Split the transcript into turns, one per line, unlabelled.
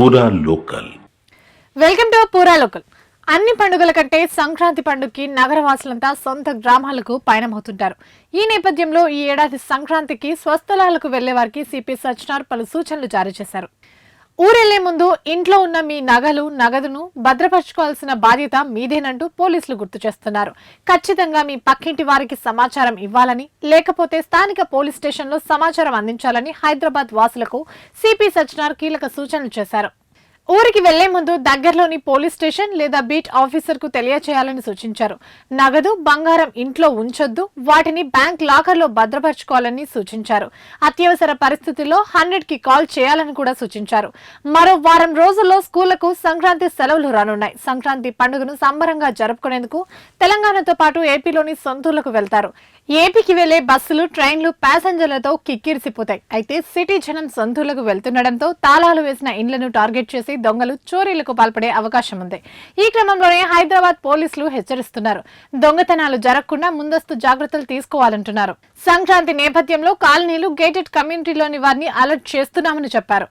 పూరా local
welcome to పూరా local అన్ని పండుగల కంటే సంక్రాంతి పండుగకి నగరవాసులంతా సొంత గ్రామాలకు పయనమవుతుంటారు. ఈ నేపథ్యంలో ఈ ఏడాది సంక్రాంతికి స్వస్థలాలకు వెళ్ళే వారికి సిపి సజ్నార్ పలు సూచనలు జారీ చేశారు. ఊరెళ్ళే ముందు ఇంట్లో ఉన్న మీ నగలు నగదును భద్రపరచుకోవాల్సిన బాధ్యత మీదేనంటూ పోలీసులు గుర్తు చేస్తున్నారు. ఖచ్చితంగా మీ పక్కింటి వారికి సమాచారం ఇవ్వాలని లేకపోతే స్థానిక పోలీస్ స్టేషన్లో సమాచారం అందించాలని హైదరాబాద్ వాసులకు సిపి సజ్నార్ కీలక సూచనలు చేశారు. ఊరికి వెళ్ళే ముందు దగ్గరలోని పోలీస్ స్టేషన్ లేదా బీట్ ఆఫీసర్కు తెలియచేయాలని సూచించారు. నగదు బంగారం ఇంట్లో ఉంచొద్దు వాటిని బ్యాంక్ లాకర్లో భద్రపరచుకోవాలని సూచించారు. అత్యవసర పరిస్థితుల్లో హండ్రెడ్కి కాల్ చేయాలని కూడా సూచించారు. మరో వారం రోజుల్లో స్కూళ్ళకు సంక్రాంతి సెలవులు రానున్నాయి. సంక్రాంతి పండుగను సంబరంగా జరుపుకునేందుకు తెలంగాణతో పాటు ఏపీలోని సొంతూర్లకు వెళ్తారు. ఏపీకి వెళ్ళే బస్సులు ట్రైన్లు ప్యాసింజర్లతో కిక్కిరిసిపోతాయి. అయితే సిటీ జనం సొంతూర్లకు వెళ్తుండటంతో తాళాలు వేసిన ఇండ్లను టార్గెట్ చేసి దొంగలు చోరీలకు పాల్పడే అవకాశం ఉంది. ఈ క్రమంలోనే హైదరాబాద్ పోలీసులు హెచ్చరిస్తున్నారు. దొంగతనాలు జరగకుండా ముందస్తు జాగ్రత్తలు తీసుకోవాలంటున్నారు. సంక్రాంతి నేపథ్యంలో కాలనీలు గేటెడ్ కమ్యూనిటీలోని వారిని అలర్ట్ చేస్తున్నామని చెప్పారు.